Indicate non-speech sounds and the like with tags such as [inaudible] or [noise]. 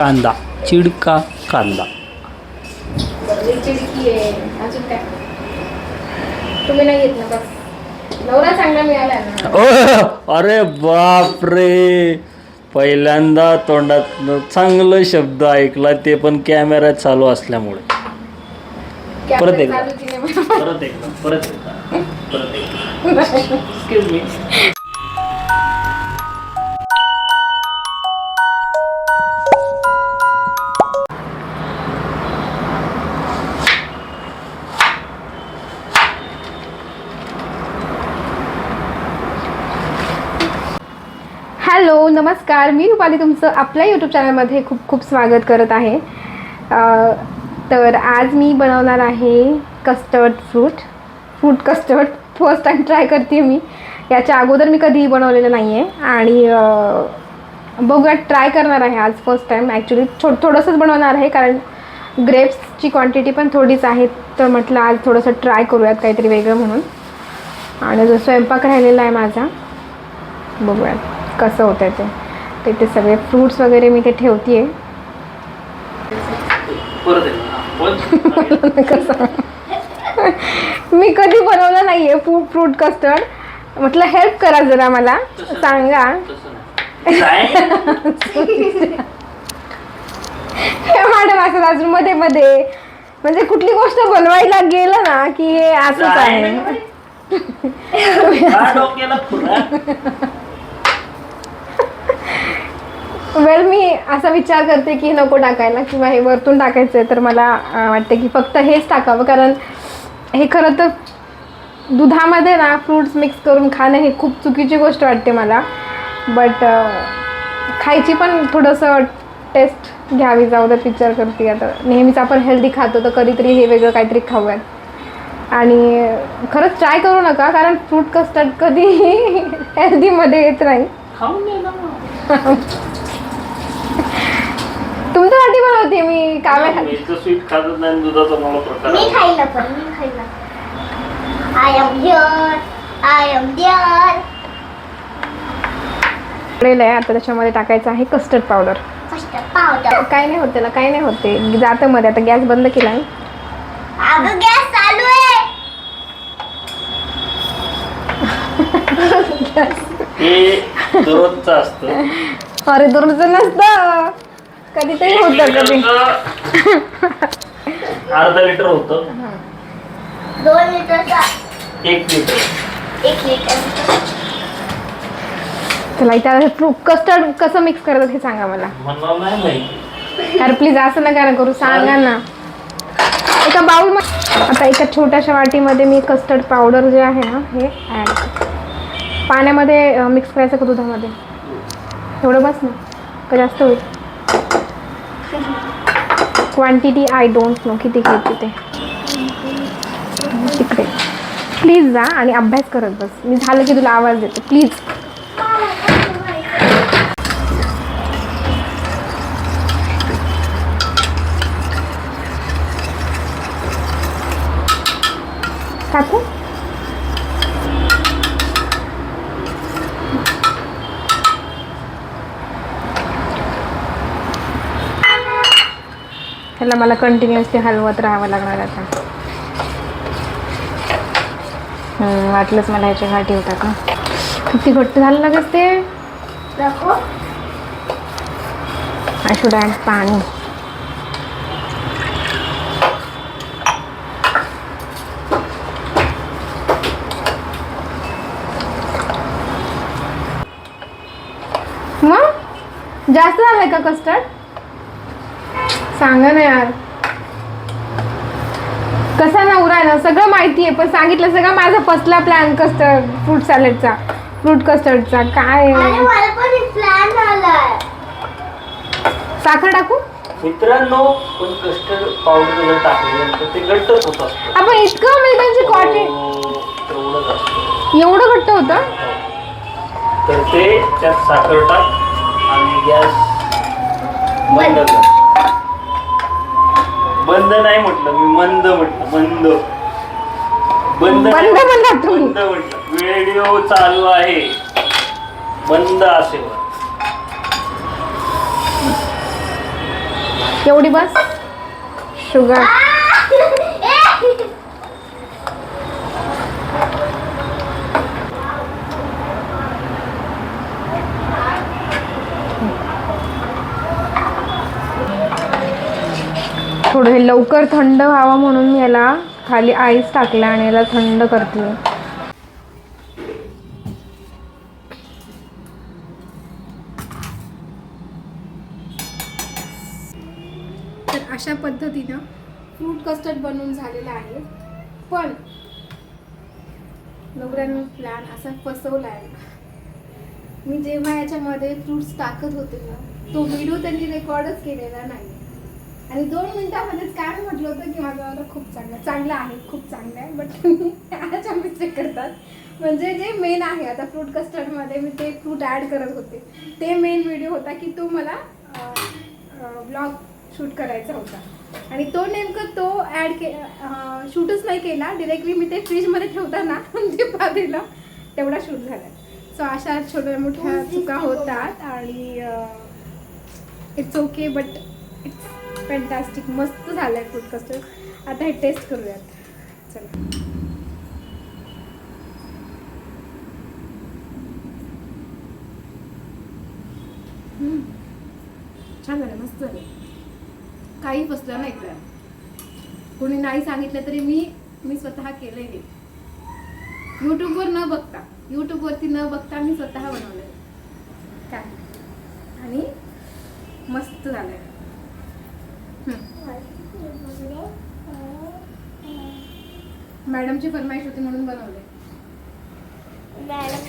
कांदा चिडका कांदा. चिडकी आहे अजून काय तुम्ही नाही घेत ना बस नवरा चांगला मिळाला ना. ओ, अरे बाप रे पहिल्यांदा तोंडात चांगलं शब्द ऐकला ते पण कॅमेरा चालू असल्यामुळे. परत कॅमेरा एकदा. चालू परत एकदा परत एकदा परत एकदा. [laughs] एक्सक्यूज मी नमस्कार मी रुपाली तुमचं आपल्या यूट्यूब चॅनलमध्ये खूप खूप स्वागत करत आहे. तर आज मी बनवणार आहे custard fruit fruit custard first time try करते मी. याच्या अगोदर मी कधीही बनवलेलं नाही आहे आणि बघूया ट्राय करणार आहे आज फर्स्ट टाईम ॲक्च्युली थो थोडंसंच बनवणार आहे कारण ग्रेप्सची क्वांटिटी पण थोडीच आहे. तर म्हटलं आज थोडंसं ट्राय करूयात काहीतरी वेगळं म्हणून. आणि जो स्वयंपाक राहिलेला आहे माझा बघूयात. कसं होतं ते? ते ते सगळे फ्रूट्स वगैरे मी ते ठेवते आहे कसं? मी कधी बनवलं नाही आहे फ्रूट फ्रूट कस्टर्ड म्हटलं हेल्प करा जरा मला. सांगा. हे मॅडम असं अजून मध्ये मध्ये. म्हणजे कुठली गोष्ट बनवायला गेलं ना की हे असंच आहे. [laughs] वेळ मी असा विचार करते की नको टाकायला किंवा हे वरतून टाकायचं आहे तर मला वाटते की फक्त हेच टाकावं. कारण हे खरं तर दुधामध्ये ना फ्रूट्स मिक्स करून खाणं हे खूप चुकीची गोष्ट वाटते मला. बट खायची पण थोडंसं टेस्ट घ्यावी. जाऊ तर विचार करते आता. नेहमीच आपण हेल्दी खातो तर कधीतरी हे वेगळं काहीतरी खाऊयात. आणि खरंच ट्राय करू नका कारण फ्रूट कस्टर्ड कधीही [laughs] हेल्दीमध्ये येत नाही. [laughs] तुमच्यासाठी बनवते मी तर स्वीट खातच नाही दुधाचा मला प्रकार मी आवडतो. खायला पण मी खायला. I am here I am there पडलेलं आहे आता त्याच्यामध्ये टाकायचं आहे कस्टर्ड पावडर काय नाही होत त्याला काय नाही होते जातं मध्ये आता गॅस बंद केला आहे. अगं गॅस चालू आहे. [laughs] हे दररोजचं असतं. अरे नसतं. कधीतरी होतं कधी. [laughs] अर्धा लिटर होतं. दोन लिटरचा एक लिटर. एक लिटर. चला इथे कस्टर्ड कसं मिक्स करतात हे सांगा मला. मला नाही माहिती. अरे प्लीज असं नका ना करू सांगा ना. एका बाउल आता एका छोट्याशा वाटीमध्ये मी कस्टर्ड पावडर जे आहे ना हे ॲड पाण्यामध्ये मिक्स करायचं का दुधामध्ये? एवढं बस ना. का जास्त होईल? क्वांटिटी आय डोंट नो किती घेते ते. तिकडे. प्लीज जा आणि अभ्यास करत बस. मी झालं की तुला आवाज देते. प्लीज टाकू त्याला मला कंटिन्युअसली हलवत राहावं लागणार आता. वाटलंच मला ह्याच्या गाठी होता का? किती घट्ट झालं लगेच ते? आय शुड ॲड पाणी. मग? जास्त झालंय का कस्टर्ड सांगा ना यार. कसा नवरा आहे ना सगळं माहिती आहे पण सांगितलं सगळं माझा फसला प्लॅन कस्टर्ड फ्रूट सॅलडचा फ्रूट कस्टर्डचा काय आहे? साखर टाकू? मित्रांनो पण कस्टर्ड पावडर जर टाकल्यानंतर ते घट्टच होत असतं. आपण इतकं म्हणजे त्यांची क्वांटिटी हो, तेवढंच असतं. एवढं घट्ट होतं? तर ते त्यात साखर टाक आणि गॅस बंद कर. बंद नाही म्हटलं मी मंद म्हटलं मंद. बंद नाही बंद तुम्ही. बंद म्हटलं. व्हिडिओ चालू आहे. बंद असेल एवढी बस. शुगर. थोडं हे लवकर थंड व्हावं म्हणून मी याला खाली आईस टाकला आणि याला थंड करते तर अशा पद्धतीनं फ्रूट कस्टर्ड बनवून झालेला आहे. पण नवऱ्यानं प्लॅन असा फसवला आहे मी जेव्हा याच्यामध्ये फ्रूट्स टाकत होते ना तो व्हिडिओ त्यांनी रेकॉर्डच केलेला नाही. आणि दोन मिनिटामध्येच काय म्हटलं होतं की माझा वाला खूप चांगला चांगला आहे खूप चांगला आहे बट ह्याच्या मिस्टेक करतात. म्हणजे जे मेन आहे आता फ्रूट कस्टर्डमध्ये मी ते फ्रूट ॲड करत होते. ते मेन व्हिडिओ होता की तो मला ब्लॉग शूट करायचा होता. आणि तो नेमकं तो ॲड के शूटच नाही केला. डिरेक्टली मी ते फ्रीजमध्ये ठेवताना [laughs] ते पातेलं तेवढा शूट झाला. सो अशा छोट्या मोठ्या चुका होतात आणि it's okay but it's fantastic मस्त झालं आहे फ्रूट कस्टर्ड आता हे टेस्ट करूयात. चला. छान झालं मस्त झालं. काही बसलं नाही तर कोणी नाही सांगितलं तरी मी मी स्वतः केलंय हे. यूट्यूबवर न बघता यूट्यूबवरती न बघता मी स्वतः बनवलंय. काय? आणि मस्त झालंय. मॅडमची फरमाईश होती म्हणून बनवले. मॅडम